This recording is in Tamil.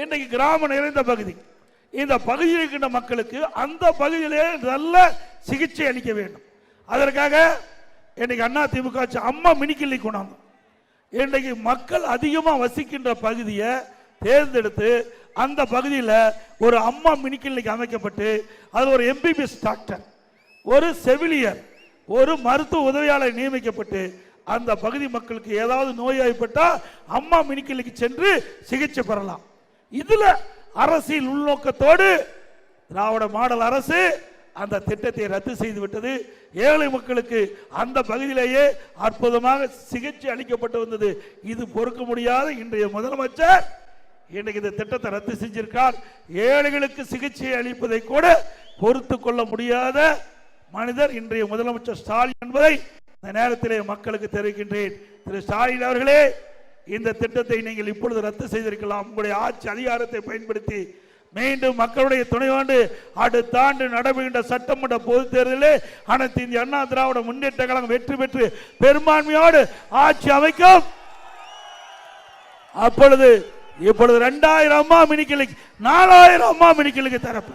இன்றைக்கு கிராமம் நிறைந்த பகுதி. இந்த பகுதியில் இருக்கின்ற மக்களுக்கு அந்த பகுதியிலே நல்ல சிகிச்சை அளிக்க வேண்டும். அதற்காக இன்றைக்கு அண்ணா திமுக ஆட்சி அம்மா மினிக்கிள்ளி கொண்டாந்து இன்றைக்கு மக்கள் அதிகமாக வசிக்கின்ற பகுதியை தேர்ந்தெடுத்து அந்த பகுதியில் ஒரு அம்மா மினிக்கிள்ளிக்கு அமைக்கப்பட்டு அதில் ஒரு எம்பிபிஎஸ் டாக்டர் ஒரு செவிலியர் ஒரு மருத்துவ உதவியாளர் நியமிக்கப்பட்டு அந்த பகுதி மக்களுக்கு ஏதாவது நோய்வாய்ப்பட்டால் அம்மா மினிக்கிள்ளிக்கு சென்று சிகிச்சை பெறலாம். இதுல அரசியல் உள்நோக்கத்தோடு திராவிட மாடல் அரசு அந்த திட்டத்தை ரத்து செய்து விட்டது. ஏழை மக்களுக்கு அந்த பகுதியிலேயே அற்புதமாக சிகிச்சை அளிக்கப்பட்டு வந்தது. இது பொறுக்க முடியாத இன்றைய முதலமைச்சர் இன்றைக்கு இந்த திட்டத்தை ரத்து செஞ்சிருக்கார். ஏழைகளுக்கு சிகிச்சை அளிப்பதை கூட பொறுத்து கொள்ள முடியாத மனிதர் இன்றைய முதலமைச்சர் ஸ்டாலின் என்பதை இந்த நேரத்திலே மக்களுக்கு தெரிவிக்கின்றேன். திரு ஸ்டாலின் அவர்களே இந்த திட்டத்தை நீங்கள் இப்பொழுது ரத்து செய்திருக்கலாம். உங்களுடைய ஆட்சி அதிகாரத்தை பயன்படுத்தி மீண்டும் மக்களுடைய துணையோடு அடுத்த ஆண்டு நடைபெறுகின்ற சட்டமன்ற பொதுத் தேர்தலில் அனைத்து இந்திய அண்ணா திராவிட முன்னேற்ற கழகம் வெற்றி பெற்று பெரும்பான்மையோடு ஆட்சி அமைக்கும். அப்பொழுது இப்பொழுது ரெண்டாயிரம் அம்மா மினிக்கிளைக்கு நாலாயிரம் அம்மா மினிக்கிளைக்கு தரப்பு